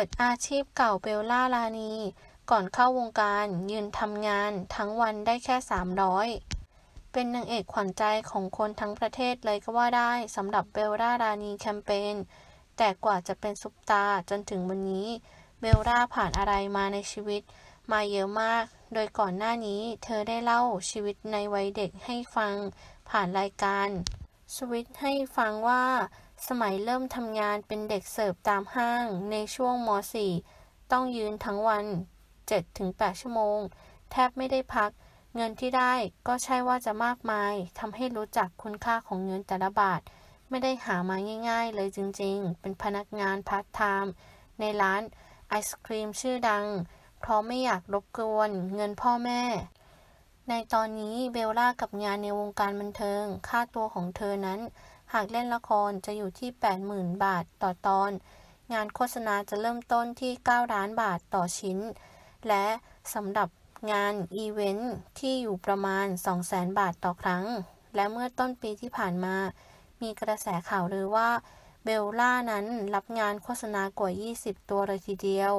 ปิดอาชีพเก่าเบลล่าลานี ก่อนเข้าวงการยืนทำงานทั้งวันได้แค่ 300 เป็นนางเอกขวัญใจของคนทั้งประเทศเลยก็ว่าได้สำหรับเบลล่ารานีแคมเปญ แต่กว่าจะเป็นซุปตาร์จนถึงวันนี้ เบลล่าผ่านอะไรมาในชีวิต มาเยอะมาก โดยก่อนหน้านี้เธอได้เล่าชีวิตในวัยเด็กให้ฟังผ่านรายการสวิตให้ฟังว่า สมัยเริ่มทำงานเป็นเด็กเสิร์ฟตามห้างในช่วงม .4 ต้องยืนทั้งวัน 7-8 ชั่วโมง แทบไม่ได้พัก เงินที่ได้ก็ใช่ว่าจะมากมายทำให้รู้จักคุณค่าของเงินแต่ละบาท ไม่ได้หามาง่ายๆ เลยจริงๆ เป็นพนักงานพาร์ทไทม์ในร้านไอศครีมชื่อดัง เพราะไม่อยากรบกวนเงินพ่อแม่ ในตอนนี้เบลล่ากับงานในวงการบันเทิง ค่าตัวของเธอนั้น หากเล่นละครจะอยู่ที่ 80,000 บาทต่อตอน งานโฆษณาจะเริ่มต้นที่ 9 ล้านบาทต่อชิ้น และสำหรับงานอีเวนท์ที่อยู่ประมาณ 200,000 บาทต่อครั้ง และเมื่อต้นปีที่ผ่านมา มีกระแสข่าวลือว่าเบลล่านั้นรับงานโฆษณากว่า 20 ตัวเลยทีเดียว